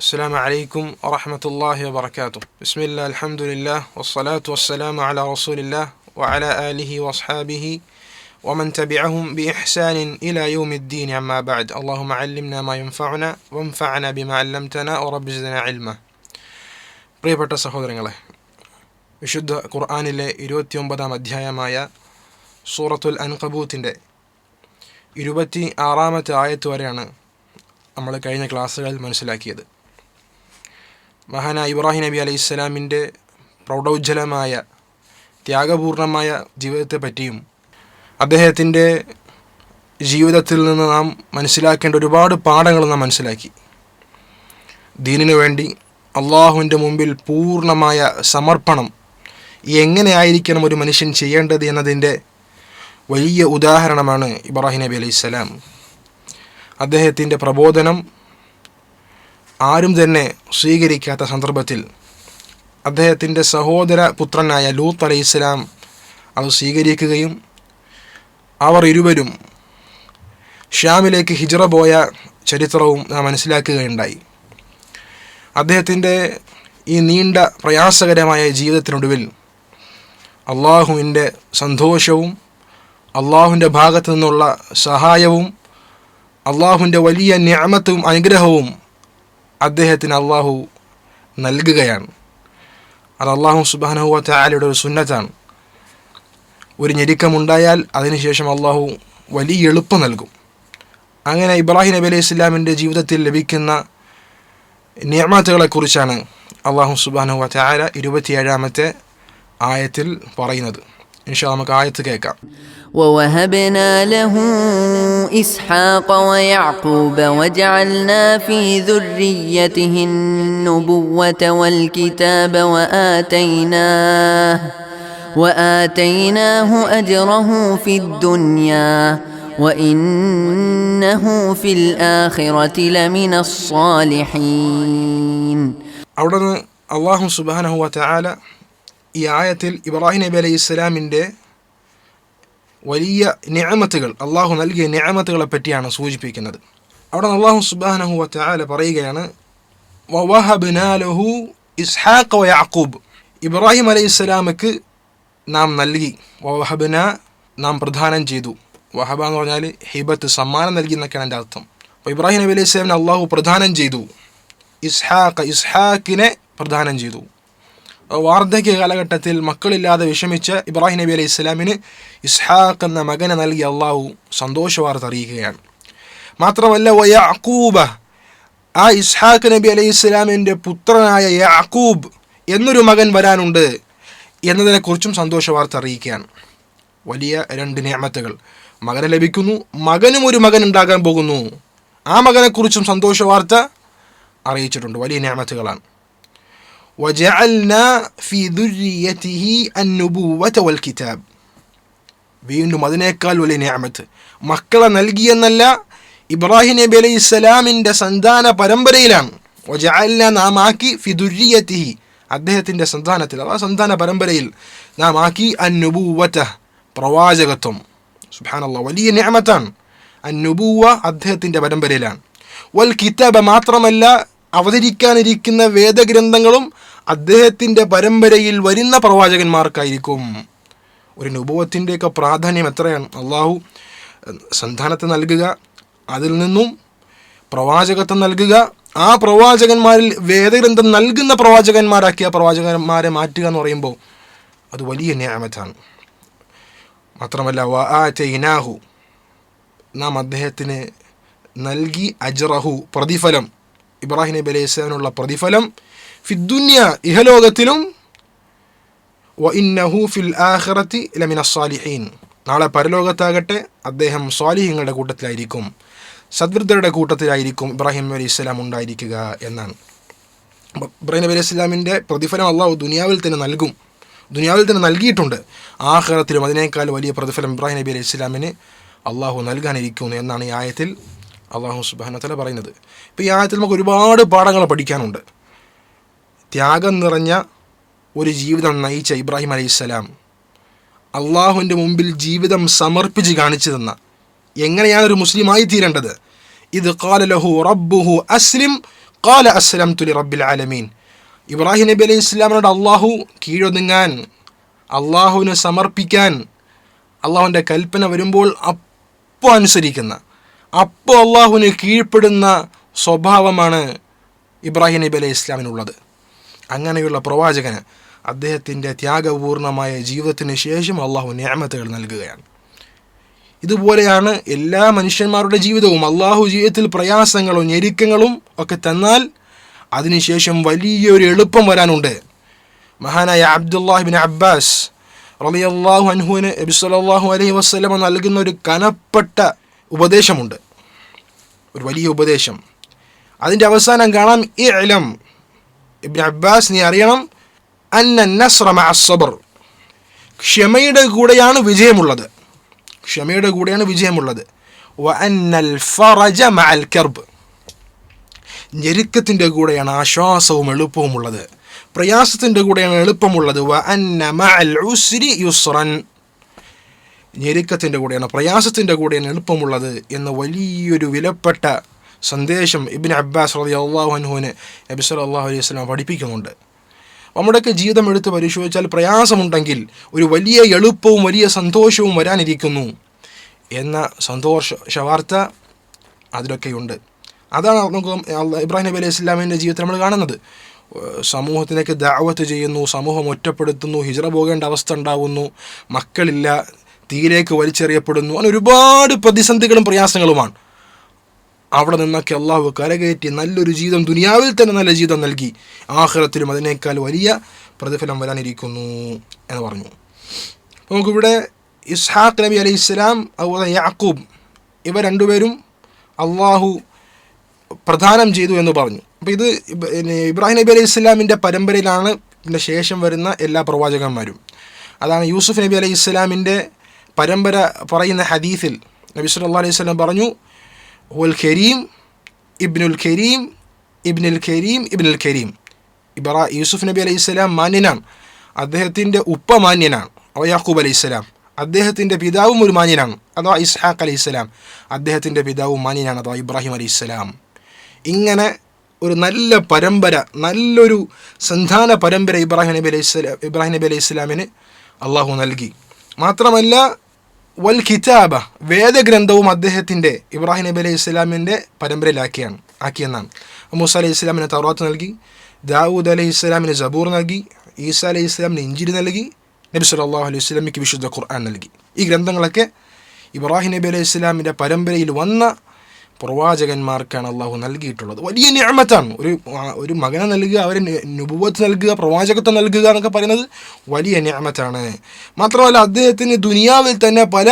السلام عليكم ورحمة الله وبركاته بسم الله الحمد لله والصلاة والسلام على رسول الله وعلى آله وأصحابه ومن تبعهم بإحسان إلى يوم الدين أما بعد اللهم علمنا ما ينفعنا وانفعنا بما علمتنا ورب زدنا علما പ്രിയപ്പെട്ട സഹോദരങ്ങളെ വിശുദ്ധ ഖുർആാനിലെ ഇരുപത്തിയൊമ്പതാം അധ്യായമായ സൂറത്തുൽ അൻകബൂത്തിൻ്റെ ഇരുപത്തി ആറാമത്തെ ആയത്ത് വരെയാണ് നമ്മൾ കഴിഞ്ഞ ക്ലാസ്സുകളിൽ മനസ്സിലാക്കിയത് മഹാന ഇബ്രാഹിം നബി അലൈഹി ഇസ്ലാമിന്റെ പ്രൗഢോജ്വലമായ ത്യാഗപൂർണമായ ജീവിതത്തെ പറ്റിയും അദ്ദേഹത്തിന്റെ ജീവിതത്തിൽ നിന്ന് നാം മനസ്സിലാക്കേണ്ട ഒരുപാട് പാഠങ്ങൾ നാം മനസ്സിലാക്കി. ദീനിനു വേണ്ടി അള്ളാഹുവിന്റെ മുമ്പിൽ പൂർണമായ സമർപ്പണം എങ്ങനെയായിരിക്കണം ഒരു മനുഷ്യൻ ചെയ്യേണ്ടത് എന്നതിന്റെ വലിയ ഉദാഹരണമാണ് ഇബ്രാഹിം നബി അലൈഹി സ്വലാം. അദ്ദേഹത്തിന്റെ പ്രബോധനം ആരും തന്നെ സ്വീകരിക്കാത്ത സന്ദർഭത്തിൽ അദ്ദേഹത്തിന്റെ സഹോദര പുത്രനായ ലൂത്ത് അലൈഹി ഇസ്ലാം അത് സ്വീകരിക്കുകയും അവർ ഇരുവരും ഷ്യാമിലേക്ക് ഹിജറ പോയ ചരിത്രവും നാം മനസ്സിലാക്കുകയുണ്ടായി. അദ്ദേഹത്തിന്റെ ഈ നീണ്ട പ്രയാസകരമായ ജീവിതത്തിനൊടുവിൽ അള്ളാഹുവിന്റെ സന്തോഷവും അള്ളാഹുവിന്റെ ഭാഗത്തു നിന്നുള്ള സഹായവും അള്ളാഹുവിന്റെ വലിയ ന്യാമത്തും അനുഗ്രഹവും അദ്ദേഹത്തിന് അള്ളാഹു നൽകുകയാണ്. അത് അള്ളാഹു സുബാനഹുവ താലയുടെ ഒരു സുന്നത്താണ്. ഒരു ഞെരുക്കമുണ്ടായാൽ അതിനുശേഷം അള്ളാഹു വലിയ എളുപ്പം നൽകും. അങ്ങനെ ഇബ്രാഹിം നബി അലൈഹി ഇസ്ലാമിന്റെ ജീവിതത്തിൽ ലഭിക്കുന്ന നിയമത്തുകളെക്കുറിച്ചാണ് അള്ളാഹു സുബാനഹുവ താല ഇരുപത്തിയേഴാമത്തെ ആയത്തിൽ പറയുന്നത്. ഇൻഷാ നമുക്ക് ആയത്ത് കേൾക്കാം. ووهبنا له اسحاق ويعقوب وجعلنا في ذريته النبوه والكتاب واتيناه واتيناه اجره في الدنيا وانه في الاخره لمن الصالحين അവിടെ നിന്ന് അള്ളാഹു സുബാനഹുവ താല ഈ ആയത്തിൽ ഇബ്രാഹിം നബി അലൈഹി ഇസ്ലാമിൻ്റെ വലിയ നിയമത്തുകൾ അള്ളാഹു നൽകിയ നിയമത്തുകളെ പറ്റിയാണ് സൂചിപ്പിക്കുന്നത്. അവിടെ അള്ളാഹു സുബാനഹു വാല പറയുകയാണ് വവഹബ്നാലഹു ഇസ്ഹാഖ് യാക്കൂബ് ഇബ്രാഹിം അലൈഹി ഇസ്ലാമക്ക് നാം നൽകി വഹബന നാം പ്രധാനം ചെയ്തു. വഹബ എന്ന് പറഞ്ഞാൽ ഹിബത്ത് സമ്മാനം നൽകി എന്നൊക്കെയാണ് എന്റെ അർത്ഥം. അപ്പോൾ ഇബ്രാഹിം നബി അലൈഹി സ്വലാമിനെ അള്ളാഹു പ്രധാനം ചെയ്തു. ഇസ്ഹാഖ് ഇസ്ഹാഖിനെ പ്രധാനം ചെയ്തു. വാർദ്ധക്യ കാലഘട്ടത്തിൽ മക്കളില്ലാതെ വിഷമിച്ച ഇബ്രാഹിം നബി അലൈഹി ഇസ്ലാമിന് ഇസ്ഹാഖ് എന്ന മകനെ നൽകി അള്ളാഹു സന്തോഷവാർത്ത അറിയിക്കുകയാണ്. മാത്രമല്ല അക്കൂബ ആ ഇസ്ഹാഖ് നബി അലൈഹി ഇസ്ലാമിന്റെ പുത്രനായ യാക്കൂബ് എന്നൊരു മകൻ വരാനുണ്ട് എന്നതിനെക്കുറിച്ചും സന്തോഷവാർത്ത അറിയിക്കുകയാണ്. വലിയ രണ്ട് നിയമത്തുകൾ. മകനെ ലഭിക്കുന്നു മകനും ഒരു മകൻ ഉണ്ടാകാൻ പോകുന്നു. ആ മകനെക്കുറിച്ചും സന്തോഷവാർത്ത അറിയിച്ചിട്ടുണ്ട്. വലിയ നിയമത്തുകളാണ്. وجعلنا في ذريته النبوة والكتاب വീണ്ടും അതിനേക്കാൾ വലിയ നിയമത്ത് മക്കളെ നൽകിയെന്നല്ല ഇബ്രാഹിം നബി അലൈഹി ഇസ്ലാമിൻ്റെ സന്താന പരമ്പരയിലാണ് ഒജഅല്ല നാം ആക്കി ഫിദുര്യത്തിഹി അദ്ദേഹത്തിൻ്റെ സന്താനത്തിൽ അഥവാ സന്താന പരമ്പരയിൽ നാം ആക്കി അന്നുബൂവറ്റ പ്രവാചകത്വം സുബാനല്ല വലിയ നിയമത്താണ് അന്നുബൂവ അദ്ദേഹത്തിൻ്റെ പരമ്പരയിലാണ് വൽ കിതാബ മാത്രമല്ല അവതരിക്കാനിരിക്കുന്ന വേദഗ്രന്ഥങ്ങളും അദ്ദേഹത്തിന്റെ പരമ്പരയിൽ വരുന്ന പ്രവാചകന്മാർക്കായിരിക്കും. ഒരു നുഭവത്തിന്റെയൊക്കെ പ്രാധാന്യം എത്രയാണ്? അള്ളാഹു സന്താനത്തെ നൽകുക അതിൽ നിന്നും പ്രവാചകത്വം നൽകുക ആ പ്രവാചകന്മാരിൽ വേദഗ്രന്ഥം നൽകുന്ന പ്രവാചകന്മാരാക്കിയ പ്രവാചകന്മാരെ മാറ്റുക എന്ന് പറയുമ്പോൾ അത് വലിയ ന്യായമത്താണ് മാത്രമല്ല ചൈനാഹു നാം അദ്ദേഹത്തിന് നൽകി അജ്റഹു പ്രതിഫലം ഇബ്രാഹിം നബി അലൈഹി പ്രതിഫലം ഫിദ്ദുന്യ ഇഹലോകത്തിലും വ ഇന്നഹു ഫിൽ ആഹ്റത്തി ലമിന സ്വാലിഹീൻ നാളെ പരലോകത്താകട്ടെ അദ്ദേഹം സ്വാലിഹിങ്ങളുടെ കൂട്ടത്തിലായിരിക്കും. സദ്വൃദ്ധരുടെ കൂട്ടത്തിലായിരിക്കും ഇബ്രാഹിം നബി ഇസ്ലാം ഉണ്ടായിരിക്കുക എന്നാണ്. ഇബ്രാഹിം നബി ഇസ്ലാമിന്റെ പ്രതിഫലം അള്ളാഹു ദുനിയാവിൽ തന്നെ നൽകും. ദുനിയാവിൽ തന്നെ നൽകിയിട്ടുണ്ട്. ആഖിറത്തിലും അതിനേക്കാൾ വലിയ പ്രതിഫലം ഇബ്രാഹിം നബി അലൈഹി ഇസ്ലാമിന് അള്ളാഹു നൽകാനിരിക്കുന്നു എന്നാണ് ഈ ആയത്തിൽ അള്ളാഹു സുബാനത്തല പറയുന്നത്. ഇപ്പോൾ ഈ ആയത്തിൽ നമുക്ക് ഒരുപാട് പാഠങ്ങൾ പഠിക്കാനുണ്ട്. ത്യാഗം നിറഞ്ഞ ഒരു ജീവിതം നയിച്ച ഇബ്രാഹിം അലൈഹിസ്സലാം അള്ളാഹുവിന്റെ മുമ്പിൽ ജീവിതം സമർപ്പിച്ച് കാണിച്ചു തന്ന. എങ്ങനെയാണ് ഒരു മുസ്ലിമായി തീരേണ്ടത് ഇത് കാലലഹു റബ്ബുഹു അസ്ലിം കാല അസ്ലം തുലി റബ്ബിൽ ആലമീൻ. ഇബ്രാഹിം നബി അലൈഹി ഇസ്ലാമിനോട് അള്ളാഹു കീഴൊതുങ്ങാൻ അള്ളാഹുവിന് സമർപ്പിക്കാൻ അള്ളാഹുവിന്റെ കൽപ്പന വരുമ്പോൾ അപ്പോൾ അനുസരിക്കുന്ന അപ്പോൾ അള്ളാഹുവിന് കീഴ്പ്പെടുന്ന സ്വഭാവമാണ് ഇബ്രാഹിം നബി അലൈഹി ഇസ്ലാമിനുള്ളത് അങ്ങനെയുള്ള പ്രവാചകന് അദ്ദേഹത്തിന്റെ ത്യാഗപൂർണമായ ജീവിതത്തിന് ശേഷം അള്ളാഹു ന്യാമത്തുകൾ നൽകുകയാണ്. ഇതുപോലെയാണ് എല്ലാ മനുഷ്യന്മാരുടെ ജീവിതവും. അള്ളാഹു ജീവിതത്തിൽ പ്രയാസങ്ങളും ഞെരുക്കങ്ങളും ഒക്കെ തന്നാൽ അതിനുശേഷം വലിയൊരു എളുപ്പം വരാനുണ്ട്. മഹാനായ അബ്ദുല്ലാഹിബിൻ അബ്ബാസ് റളിയല്ലാഹു അൻഹുവിന് നബി സലാഹു അലൈഹി വസ്ലമ നൽകുന്ന ഒരു കനപ്പെട്ട ഉപദേശമുണ്ട്. ഒരു വലിയ ഉപദേശം. അതിന്റെ അവസാനം കാണാം ഈ ഇലം ഇബ്ൻ അബ്ബാസ് നീ അറിയണം അന്ന നസ്ര മഅ സബർ ക്ഷമയുടെ കൂടെയാണ് വിജയമുള്ളത്. ക്ഷമയുടെ കൂടെയാണ് വിജയമുള്ളത്. വ അന്നൽ ഫറജ മഅൽ കർബ്. ഞെരുക്കത്തിന്റെ കൂടെയാണ് ആശ്വാസവും എളുപ്പവും ഉള്ളത്. പ്രയാസത്തിന്റെ കൂടെയാണ് എളുപ്പമുള്ളത്. വ അന്ന മഅൽ ഉസ്രി യുസ്റൻ. ഞെരുക്കത്തിന്റെ കൂടെയാണ് പ്രയാസത്തിന്റെ കൂടെയാണ് എളുപ്പമുള്ളത് എന്ന വലിയൊരു വിലപ്പെട്ട സന്ദേശം ഇബിൻ അബ്ബാസ് റതി അള്ളാഹു അൻഹുവിന് നബി അലൈഹി വസല്ലം പഠിപ്പിക്കുന്നുണ്ട്. നമ്മുടെയൊക്കെ ജീവിതം എടുത്ത് പരിശോധിച്ചാൽ പ്രയാസമുണ്ടെങ്കിൽ ഒരു വലിയ എളുപ്പവും വലിയ സന്തോഷവും വരാനിരിക്കുന്നു എന്ന സന്തോഷ വാർത്ത അതിലൊക്കെയുണ്ട്. അതാണ് നമുക്ക് ഇബ്രാഹിം നബി അലൈഹി ഇസ്ലാമിന്റെ ജീവിതത്തിൽ നമ്മൾ കാണുന്നത്. സമൂഹത്തിലേക്ക് ദാവത്ത് ചെയ്യുന്നു സമൂഹം ഒറ്റപ്പെടുത്തുന്നു ഹിജറ പോകേണ്ട അവസ്ഥ ഉണ്ടാവുന്നു മക്കളില്ല തീയിലേക്ക് വലിച്ചെറിയപ്പെടുന്നു അങ്ങനെ ഒരുപാട് പ്രതിസന്ധികളും പ്രയാസങ്ങളുമാണ്. അവിടെ നിന്നൊക്കെ അള്ളാഹു കരകയറ്റി നല്ലൊരു ജീവിതം ദുനിയാവിൽ തന്നെ നല്ല ജീവിതം നൽകി. ആഹ്റത്തിലും അതിനേക്കാൾ വലിയ പ്രതിഫലം വരാനിരിക്കുന്നു എന്ന് പറഞ്ഞു. നമുക്കിവിടെ ഇസ്ഹാഖ് നബി അലൈഹി ഇസ്ലാം അതുപോലെ യാക്കൂബ് ഇവ രണ്ടുപേരും അള്ളാഹു പ്രധാനം ചെയ്തു എന്ന് പറഞ്ഞു. അപ്പോൾ ഇത് ഇബ്രാഹിം നബി അലൈഹി ഇസ്ലാമിന്റെ പരമ്പരയിലാണ് ഇതിന്റെ ശേഷം വരുന്ന എല്ലാ പ്രവാചകന്മാരും. അതാണ് യൂസുഫ് നബി അലൈഹി ഇസ്ലാമിന്റെ പരമ്പര പറയുന്ന ഹദീസിൽ നബി സല്ലല്ലാഹു അലൈഹി സ്വലം പറഞ്ഞു ഹുൽ ابن ഖരീം ഇബ്നുൽ ഖരീം ഇബ്നുൽ ഖരീം ഇബ്രാ യൂസുഫ് നബി അലൈഹി സ്വലാം മാന്യനാണ്. അദ്ദേഹത്തിന്റെ ഉപ്പ മാന്യനാണ്. അവ യാക്കൂബ് അലൈഹി സ്വലാം. അദ്ദേഹത്തിന്റെ പിതാവും ഒരു മാന്യനാണ്. അഥവാ ഇസ്ഹാഖ് അലൈഹി സ്വലാം. അദ്ദേഹത്തിന്റെ പിതാവും മാന്യനാണ്. അഥവാ ഇബ്രാഹിം അലൈഹി സ്വലാം. ഇങ്ങനെ ഒരു നല്ല പരമ്പര നല്ലൊരു സന്താന പരമ്പര ഇബ്രാഹിം നബി അലൈഹി സ്വലാം ഇബ്രാഹിം നബി അലൈഹി സ്വലാമിന് അള്ളാഹു നൽകി. മാത്രമല്ല വൽ കിതാബ വേദഗ്രന്ഥവും അദ്ദേഹത്തിന്റെ ഇബ്രാഹിം നബി അലൈഹി ഇസ്ലാമിന്റെ പരമ്പരയിലാക്കിയാണ് ആക്കിയെന്നാണ്. മൂസ അലൈഹി ഇസ്ലാമിന് തൗറാത്ത് നൽകി ദാവൂദ് അലൈഹി ഇസ്ലാമിന് ജബൂർ നൽകി ഈസ അലൈഹി ഇസ്ലാമിന് ഇഞ്ചിരി നൽകി നബി സല്ലല്ലാഹു അലൈഹി ഇസ്ലാമിക്ക് വിശുദ്ധ ഖുർആൻ നൽകി. ഈ ഗ്രന്ഥങ്ങളൊക്കെ ഇബ്രാഹിം നബി അലൈഹി ഇസ്ലാമിന്റെ പരമ്പരയിൽ വന്ന പ്രവാചകന്മാർക്കാണ് അള്ളാഹു നൽകിയിട്ടുള്ളത്. വലിയ നിയമത്താണ് ഒരു ഒരു മകനെ നൽകുക അവരെ നുപുവത്ത് നൽകുക പ്രവാചകത്വം നൽകുക എന്നൊക്കെ പറയുന്നത് വലിയ നിയമത്താണ് മാത്രമല്ല അദ്ദേഹത്തിന് ദുനിയാവിൽ തന്നെ പല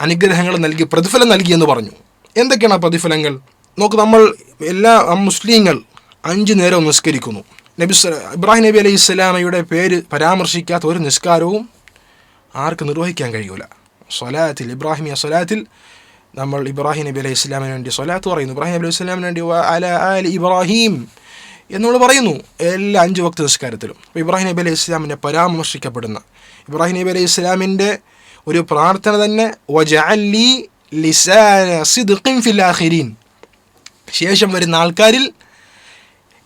അനുഗ്രഹങ്ങൾ നൽകി പ്രതിഫലം നൽകി എന്ന് പറഞ്ഞു. എന്തൊക്കെയാണ് ആ പ്രതിഫലങ്ങൾ? നോക്ക് നമ്മൾ എല്ലാ മുസ്ലിങ്ങൾ അഞ്ച് നേരം നിസ്കരിക്കുന്നു. നബി ഇബ്രാഹിം നബി അലൈഹി ഇസ്ലാമയുടെ പേര് പരാമർശിക്കാത്ത ഒരു നിസ്കാരവും ആർക്ക് നിർവഹിക്കാൻ കഴിയൂല. സ്വലാത്തിൽ ഇബ്രാഹിമിയ സ്വലാത്തിൽ നമ്മൾ ഇബ്രാഹിം നബി അലൈഹി ഇസ്ലാമിന് വേണ്ടി സ്വലാത്ത് പറയുന്നു. ഇബ്രാഹിം നബി അലൈഹി ഇസ്ലാമിന് വേണ്ടി അല ആലി ഇബ്രാഹിം എന്ന് നമ്മൾ പറയുന്നു എല്ലാ അഞ്ച് വക്ത നിസ്കാരത്തിലും. അപ്പോൾ ഇബ്രാഹിം നബി അലൈഹി ഇസ്ലാമിനെ പരാമർശിക്കപ്പെടുന്ന ഇബ്രാഹിം നബി അലൈഹി ഇസ്ലാമിന്റെ ഒരു പ്രാർത്ഥന തന്നെ വജഅലി ലിസാന സിദ്ഖിൻ ഫിൽ ആഖിരീൻ. ശേഷം വരുന്ന ആൾക്കാരിൽ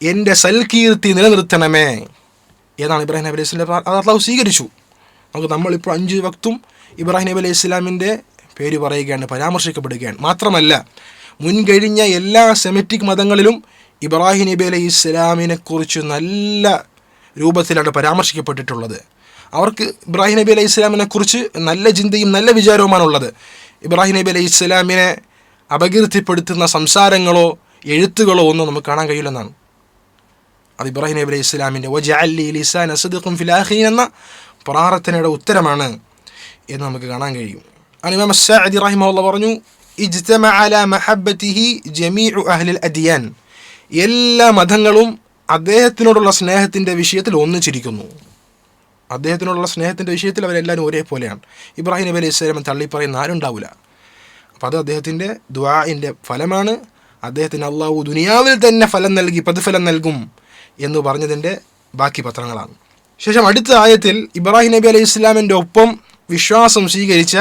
എന്റെ സൽകീർത്തി നിലനിർത്തണമേ എന്നാണ് ഇബ്രാഹിം നബി അലൈഹി ഇസ്ലാം അത് അള്ളാഹു സ്വീകരിച്ചു. നമുക്ക് നമ്മളിപ്പോൾ അഞ്ച് വക്തും ഇബ്രാഹിം നബി അലൈഹി ഇസ്ലാമിന്റെ പേര് പറയുകയാണ് പരാമർശിക്കപ്പെടുകയാണ്. മാത്രമല്ല മുൻകഴിഞ്ഞ എല്ലാ സെമറ്റിക് മതങ്ങളിലും ഇബ്രാഹിം നബി അലൈഹി ഇസ്ലാമിനെക്കുറിച്ച് നല്ല രൂപത്തിലാണ് പരാമർശിക്കപ്പെട്ടിട്ടുള്ളത്. അവർക്ക് ഇബ്രാഹിം നബി അലൈഹി ഇസ്ലാമിനെ കുറിച്ച് നല്ല ചിന്തയും നല്ല വിചാരവുമാണുള്ളത്. ഇബ്രാഹിം നബി അലൈഹി ഇസ്ലാമിനെ അപകീർത്തിപ്പെടുത്തുന്ന സംസാരങ്ങളോ എഴുത്തുകളോ ഒന്നും നമുക്ക് കാണാൻ കഴിയില്ലെന്നാണ്. അത് ഇബ്രാഹിം നബി അലൈഹി ഇസ്ലാമിന്റെ വജഅല്ലി ലിസാൻ അസദുഖും ഫിലാഖീൻ എന്ന പ്രാർത്ഥനയുടെ ഉത്തരമാണ് എന്ന് നമുക്ക് കാണാൻ കഴിയും. ഇമാം رحمه الله പറഞ്ഞു ഇജ്തമ അല മഹബത്തിഹി ജമീഉ അഹ്ലിൽ അദിയാൻ എല്ലാ മതങ്ങളും അദ്ദേഹത്തിനോടുള്ള സ്നേഹത്തിന്റെ വിഷയത്തിൽ ഒന്നിച്ചിരിക്കുന്നു. അദ്ദേഹത്തിനോടുള്ള സ്നേഹത്തിന്റെ വിഷയത്തിൽ അവരെല്ലാവരും ഒരേപോലെയാണ്. ഇബ്രാഹിം നബി അലൈഹി സ്വലം തള്ളിപ്പറയുന്ന ആരും ഉണ്ടാവില്ല അപ്പോൾ അത് അദ്ദേഹത്തിന്റെ ദ്വാഇന്റെ ഫലമാണ്. അദ്ദേഹത്തിന് അള്ളാഹു ദുനിയാവിൽ തന്നെ ഫലം നൽകി പ്രതിഫലം നൽകും എന്ന് പറഞ്ഞതിന്റെ ബാക്കി പത്രങ്ങളാണ്. ശേഷം അടുത്ത ആയത്തിൽ ഇബ്രാഹിം നബി അലൈഹി ഇസ്ലാമിന്റെ ഒപ്പം വിശ്വാസം സ്വീകരിച്ച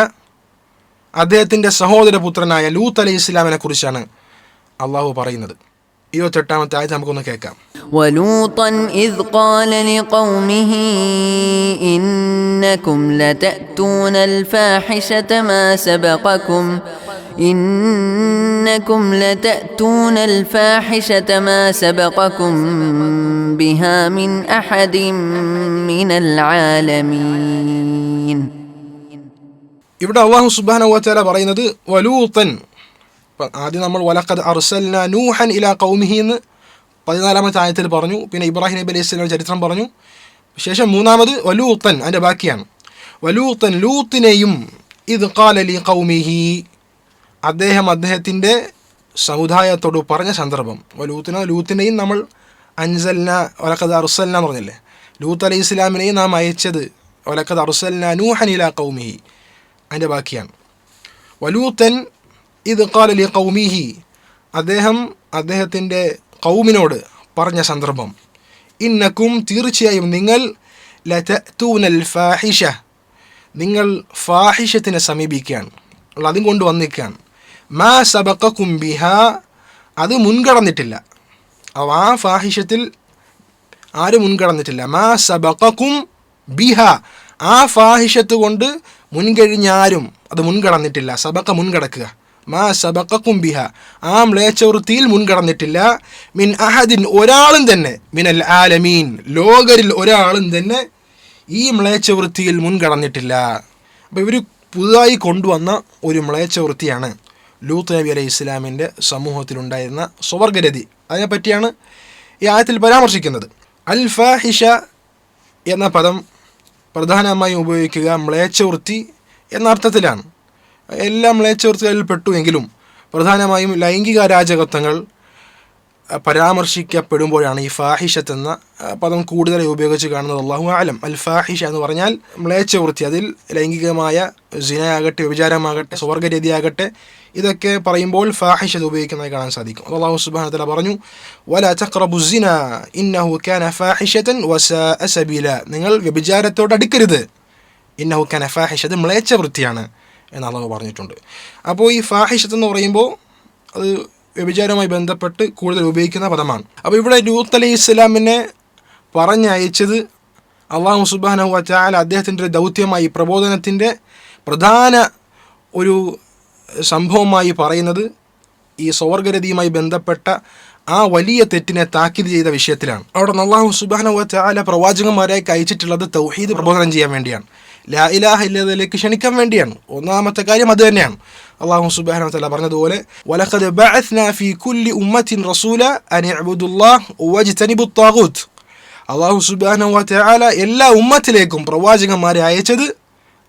അദ്ദേഹത്തിൻ്റെ സഹോദരപുത്രനായ ലൂത്ത് അലൈഹി ഇസ്ലാമിനെ കുറിച്ചാണ് അള്ളാഹു പറയുന്നത് ഇരുപത്തെട്ടാമത്തെ ആയത് നമുക്കൊന്ന് കേൾക്കാം ولوطا إذ قال لقومه إنكم لتأتون الفاحشة ما سبقكم إنكم لتأتون الفاحشة ما سبقكم بها من أحد من العالمين ഇവിടെ അള്ളാഹു സുബാന വച്ചാല പറയുന്നത് വലൂത്തൻ ആദ്യം നമ്മൾ വലക്കത് അർസൽന നൂഹൻ ഇല കൗമിഹി എന്ന് പതിനാലാമത്തെ ആയത്തിൽ പറഞ്ഞു. പിന്നെ ഇബ്രാഹിം നബി അലൈഹി സ്വലാമിന്റെ ചരിത്രം പറഞ്ഞു. ശേഷം മൂന്നാമത് വലൂത്തൻ അതിന്റെ ബാക്കിയാണ്. വലൂത്തൻ ലൂത്തിനെയും ഇത് കാലലി കൗമിഹി അദ്ദേഹം അദ്ദേഹത്തിന്റെ സമുദായത്തോട് പറഞ്ഞ സന്ദർഭം. ലൂത്തിനോ ലൂത്തിനെയും നമ്മൾ അൻസൽന ഒലക്കത് അറുസൽന എന്ന് പറഞ്ഞില്ലേ? ലൂത്ത് അലൈഹി ഇസ്ലാമിനെയും നാം അയച്ചത് ഒലക്കത് അറുസൽന നൂഹനില കൗമിഹി അതിന്റെ ബാക്കിയാണ്. വലൂത്തൻ ഇത് കാലലി കൗമിഹി അദ്ദേഹം അദ്ദേഹത്തിന്റെ കൗമിനോട് പറഞ്ഞ സന്ദർഭം ഇന്നക്കും തീർച്ചയായും നിങ്ങൾ ലൂനൽ ഫാഹിഷ നിങ്ങൾ ഫാഹിഷത്തിനെ സമീപിക്കുകയാണ്. അതും കൊണ്ട് വന്നിരിക്കുകയാണ്. മാ സബക്ക കുംബിഹ അത് മുൻകടന്നിട്ടില്ല. അവ ആ ഫാഹിഷത്തിൽ ആരും മുൻകടന്നിട്ടില്ല. മാ സബക്കും ബിഹ. ആ ഫാഹിഷത്ത് കൊണ്ട് മുൻകഴിഞ്ഞ ആരും അത് മുൻകടന്നിട്ടില്ല. സബക്ക മുൻകടക്കുക. മാ സബക്ക കുംബിഹ ആ മ്ലേച്ചവൃത്തിയിൽ മുൻകടന്നിട്ടില്ല. മിൻ അഹദിൻ ഒരാളും തന്നെ. മിനൽ ആലമീൻ. ലോകരിൽ ഒരാളും തന്നെ ഈ മ്ലേച്ചവൃത്തിയിൽ മുൻകടന്നിട്ടില്ല. അപ്പോൾ ഇവർ പുതുതായി കൊണ്ടുവന്ന ഒരു മ്ലേച്ചവൃത്തിയാണ് ലൂത്ത് നബി അലൈഹി ഇസ്ലാമിന്റെ സമൂഹത്തിലുണ്ടായിരുന്ന സ്വർഗരതി. അതിനെപ്പറ്റിയാണ് ഈ ആയത്തിൽ പരാമർശിക്കുന്നത്. അൽ ഫാഹിഷ എന്ന പദം പ്രധാനമായും ഉപയോഗിക്കുക മ്ലേച്ഛവൃത്തി എന്ന അർത്ഥത്തിലാണ്. എല്ലാ മ്ലേച്ചവൃത്തികളിൽ പെട്ടുവെങ്കിലും പ്രധാനമായും ലൈംഗിക അരാജകത്വങ്ങൾ പരാമർശിക്കപ്പെടുമ്പോഴാണ് ഈ ഫാഹിഷത്ത് എന്ന പദം കൂടുതലായി ഉപയോഗിച്ച് കാണുന്നത്. അള്ളാഹു ആലം അൽ ഫാഹിഷ എന്ന് പറഞ്ഞാൽ മ്ലേച്ഛവൃത്തി. അതിൽ ലൈംഗികമായ ജിനയാകട്ടെ വ്യഭിചാരമാകട്ടെ സ്വർഗരതിയാകട്ടെ ഇതൊക്കെ പറയുമ്പോൾ ഫാഹിഷത് ഉപയോഗിക്കുന്നത് കാണാൻ സാധിക്കും. അള്ളാഹു സുബാന പറഞ്ഞു വല ചക്രബുസിന ഇന്നഹു കാന ഫാഹിഷത്തൻ വസ അസബീല നിങ്ങൾ വ്യഭിചാരത്തോട് അടുക്കരുത്. ഇന്നഹു കാന ഫാഹിഷത് മ്ലേച്ഛ വൃത്തിയാണ് എന്ന് അള്ളാഹു പറഞ്ഞിട്ടുണ്ട്. അപ്പോൾ ഈ ഫാഹിഷത്ത് എന്ന് പറയുമ്പോൾ അത് വ്യഭിചാരവുമായി ബന്ധപ്പെട്ട് കൂടുതൽ ഉപയോഗിക്കുന്ന പദമാണ്. അപ്പോൾ ഇവിടെ ലൂത്ത് അലൈഹി ഇസ്ലാമിനെ പറഞ്ഞയച്ചത് അള്ളാഹു സുബാന വച്ചാൽ അദ്ദേഹത്തിന്റെ ദൗത്യമായി പ്രബോധനത്തിന്റെ പ്രധാന ഒരു സംഭവമായി പറയുന്നത് ഈ സ്വർഗരതിയുമായി ബന്ധപ്പെട്ട ആ വലിയ തെറ്റിനെ താക്കീത് ചെയ്ത വിഷയത്തിലാണ്. അവിടെ നല്ലാഹു സുബാന ചാല പ്രവാചകന്മാരായി അയച്ചിട്ടുള്ളത് തൗഹീദ് പ്രബോധനം ചെയ്യാൻ വേണ്ടിയാണ്. ലാ ഇലാഹ ഇല്ലതിലേക്ക് ക്ഷണിക്കാൻ വേണ്ടിയാണ്. ഒന്നാമത്തെ കാര്യം അത് തന്നെയാണ്. അള്ളാഹു സുബാന വത്താല പറഞ്ഞതുപോലെ വലഖദ് ഫീ കുല്ലി ഉമ്മത്തിൻ റസൂല അള്ളാഹു സുബാന ചാല എല്ലാ ഉമ്മത്തിലേക്കും പ്രവാചകന്മാരെ അയച്ചത്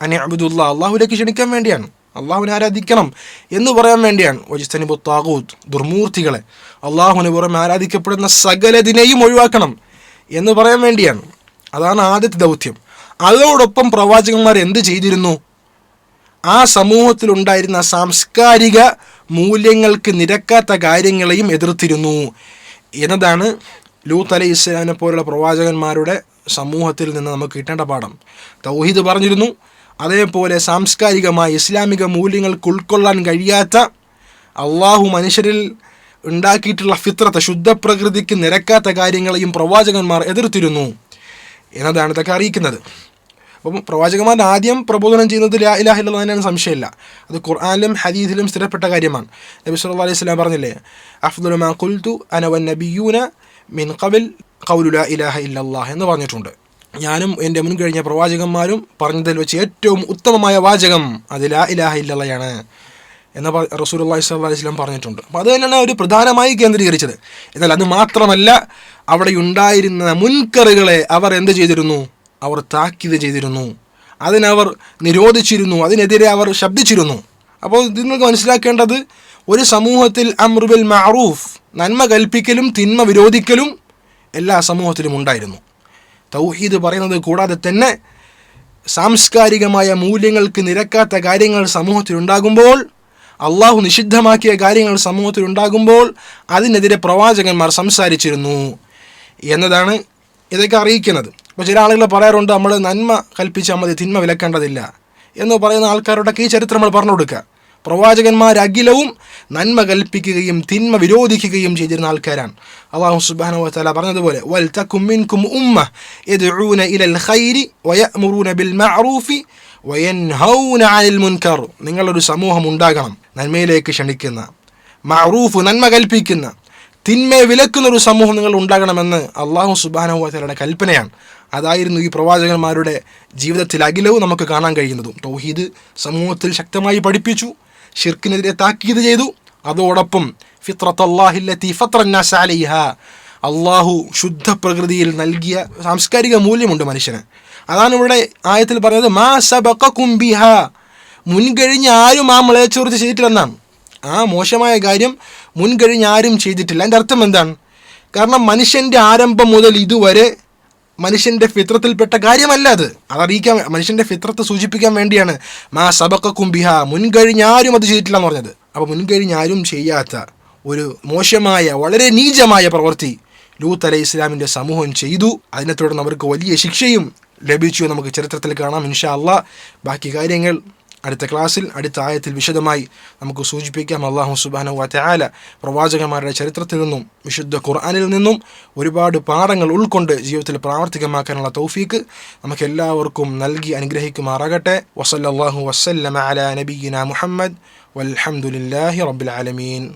അനി അബുദുല്ലാ അള്ളാഹുലേക്ക് ക്ഷണിക്കാൻ വേണ്ടിയാണ്. അള്ളാഹുവിനെ ആരാധിക്കണം എന്ന് പറയാൻ വേണ്ടിയാണ്. വജിസ്തനിബു താകൂത്ത് ദുർമൂർത്തികളെ. അള്ളാഹുവിന് പുറമെ ആരാധിക്കപ്പെടുന്ന സകലതിനെയും ഒഴിവാക്കണം എന്ന് പറയാൻ വേണ്ടിയാണ്. അതാണ് ആദ്യത്തെ ദൗത്യം. അതോടൊപ്പം പ്രവാചകന്മാർ എന്ത് ചെയ്തിരുന്നു? ആ സമൂഹത്തിലുണ്ടായിരുന്ന സാംസ്കാരിക മൂല്യങ്ങൾക്ക് നിരക്കാത്ത കാര്യങ്ങളെയും എതിർത്തിരുന്നു. എന്നതാണ് ലൂത്ത് അലൈഹി ഇസ്ലാമിനെ പോലുള്ള പ്രവാചകന്മാരുടെ സമൂഹത്തിൽ നിന്ന് നമുക്ക് കിട്ടേണ്ട പാഠം. തൗഹീദ് പറഞ്ഞിരുന്നു. അതേപോലെ സാംസ്കാരികമായി ഇസ്ലാമിക മൂല്യങ്ങൾ ഉൾക്കൊള്ളാൻ കഴിയാത്ത അള്ളാഹു മനുഷ്യരിൽ ഉണ്ടാക്കിയിട്ടുള്ള ഫിത്രത്തെ ശുദ്ധപ്രകൃതിക്ക് നിരക്കാത്ത കാര്യങ്ങളെയും പ്രവാചകന്മാർ എതിർത്തിരുന്നു എന്നതാണ് ഇതൊക്കെ അറിയിക്കുന്നത്. അപ്പം പ്രവാചകന്മാർ ആദ്യം പ്രബോധനം ചെയ്യുന്നത് ലാ തന്നെയാണ് സംശയമില്ല. അത് ഖുർആാനിലും ഹദീദിലും സ്ഥിരപ്പെട്ട കാര്യമാണ്. നബി സല്ലല്ലാഹു അലൈഹി സ്വലാം പറഞ്ഞില്ലേ അഫ്ദുൽ മാ ഖുൽതു അന വൻ നബിയൂന മിൻ ഖബൽ ഖൗലു ലാ ഇലാഹ ഇല്ലല്ലാഹ് എന്ന് പറഞ്ഞിട്ടുണ്ട്. ഞാനും എന്റെ മുൻ കഴിഞ്ഞ പ്രവാചകന്മാരും പറഞ്ഞതിൽ വെച്ച് ഏറ്റവും ഉത്തമമായ വാചകം അത് ലാ ഇലാഹ ഇല്ലയാണ് എന്ന് റസൂൽ അള്ളാഹി സ്വല്ലി വസല്ലം പറഞ്ഞിട്ടുണ്ട്. അപ്പോൾ അത് തന്നെയാണ് അവർ പ്രധാനമായി കേന്ദ്രീകരിച്ചത്. എന്നാൽ അത് മാത്രമല്ല അവിടെ ഉണ്ടായിരുന്ന മുൻകറുകളെ അവർ എന്ത് ചെയ്തിരുന്നു? അവർ താക്കീത് ചെയ്തിരുന്നു. അതിനവർ നിരോധിച്ചിരുന്നു. അതിനെതിരെ അവർ ശബ്ദിച്ചിരുന്നു. അപ്പോൾ നിങ്ങൾക്ക് മനസ്സിലാക്കേണ്ടത് ഒരു സമൂഹത്തിൽ അമ്രുബിൽ മഅറൂഫ് നന്മ കൽപ്പിക്കലും തിന്മ വിരോധിക്കലും എല്ലാ സമൂഹത്തിലും ഉണ്ടായിരുന്നു. തൗഹീദ് പറയുന്നത് കൂടാതെ തന്നെ സാംസ്കാരികമായ മൂല്യങ്ങൾക്ക് നിരക്കാത്ത കാര്യങ്ങൾ സമൂഹത്തിലുണ്ടാകുമ്പോൾ അള്ളാഹു നിഷിദ്ധമാക്കിയ കാര്യങ്ങൾ സമൂഹത്തിലുണ്ടാകുമ്പോൾ അതിനെതിരെ പ്രവാചകന്മാർ സംസാരിച്ചിരുന്നു എന്നതാണ് ഇതൊക്കെ അറിയിക്കുന്നത്. അപ്പോൾ ചില ആളുകൾ പറയാറുണ്ട് നമ്മൾ നന്മ കൽപ്പിച്ചാൽ മതി തിന്മ വിലക്കേണ്ടതില്ല എന്ന് പറയുന്ന ആൾക്കാരുടെ ഈ ചരിത്രം നമ്മൾ പറഞ്ഞു കൊടുക്കുക. പ്രവാചകന്മാരഖിലവും നന്മ കൽപ്പിക്കുകയും തിന്മ വിരോധിക്കുകയും ചെയ്തിരുന്ന ആൾക്കാരാണ്. അള്ളാഹു സുബാന പറഞ്ഞതുപോലെ വൽ തക്കും മിൻകും ഉമ്മ ഇലൽ ഖൈരി ബിൽ മഅറൂഫി അനിൽ മുൻകർ. നിങ്ങളൊരു സമൂഹം ഉണ്ടാകണം നന്മയിലേക്ക് ക്ഷണിക്കുന്ന മഅറൂഫ് നന്മ കൽപ്പിക്കുന്ന തിന്മയെ വിലക്കുന്ന ഒരു സമൂഹം നിങ്ങൾ ഉണ്ടാകണമെന്ന് അള്ളാഹു സുബ്ഹാനഹു വതആലയുടെ കൽപ്പനയാണ്. അതായിരുന്നു ഈ പ്രവാചകന്മാരുടെ ജീവിതത്തിൽ അഖിലവും നമുക്ക് കാണാൻ കഴിയുന്നതും. തൗഹീദ് സമൂഹത്തിൽ ശക്തമായി പഠിപ്പിച്ചു. ഷിർക്കിനെതിരെ താക്കീത് ചെയ്തു. അതോടൊപ്പം അള്ളാഹു ശുദ്ധ പ്രകൃതിയിൽ നൽകിയ സാംസ്കാരിക മൂല്യമുണ്ട് മനുഷ്യന്. അതാണ് ഇവിടെ ആയത്തിൽ പറഞ്ഞത് മാ സബക്ക കുംബിഹ മുൻകഴിഞ്ഞ് ആരും ആ മുളയച്ചോർത്ത് ചെയ്തിട്ടില്ലെന്നാണ്. ആ മോശമായ കാര്യം മുൻകഴിഞ്ഞ് ആരും ചെയ്തിട്ടില്ല. അതിന്റെ അർത്ഥം എന്താണ്? കാരണം മനുഷ്യന്റെ ആരംഭം മുതൽ ഇതുവരെ മനുഷ്യന്റെ ഫിത്രത്തിൽപ്പെട്ട കാര്യമല്ല അത്. അതറിയിക്കാൻ മനുഷ്യന്റെ ഫിത്രത്തെ സൂചിപ്പിക്കാൻ വേണ്ടിയാണ് മാ സബക്ക കുംബിഹ മുൻകഴിഞ്ഞാരും അത് ചെയ്തിട്ടില്ല എന്ന് പറഞ്ഞത്. അപ്പോൾ മുൻകഴിഞ്ഞാരും ചെയ്യാത്ത ഒരു മോശമായ വളരെ നീചമായ പ്രവൃത്തി ലൂത്ത് അലൈഹി ഇസ്ലാമിന്റെ സമൂഹം ചെയ്തു. അതിനെ തുടർന്ന് അവർക്ക് വലിയ ശിക്ഷയും ലഭിച്ചു നമുക്ക് ചരിത്രത്തിൽ കാണാം. ഇൻഷാ അള്ളാ. ബാക്കി കാര്യങ്ങൾ അടുത്ത ക്ലാസ്സിൽ അടുത്ത ആയത്തിൽ വിശദമായി നമുക്ക് സൂചിപ്പിക്കാം. അള്ളാഹു സുബാനു വല പ്രവാചകന്മാരുടെ ചരിത്രത്തിൽ നിന്നും വിശുദ്ധ ഖുർആാനിൽ നിന്നും ഒരുപാട് പാഠങ്ങൾ ഉൾക്കൊണ്ട് ജീവിതത്തിൽ പ്രാവർത്തികമാക്കാനുള്ള തൗഫീക്ക് നമുക്ക് എല്ലാവർക്കും നൽകി അനുഗ്രഹിക്കുമാറാകട്ടെ. വസല്ലാഹു വസ്ലമ അല നബീന മുഹമ്മദ് വൽഹമുല്ലാഹി റബ്ബിൽ ആലമീൻ.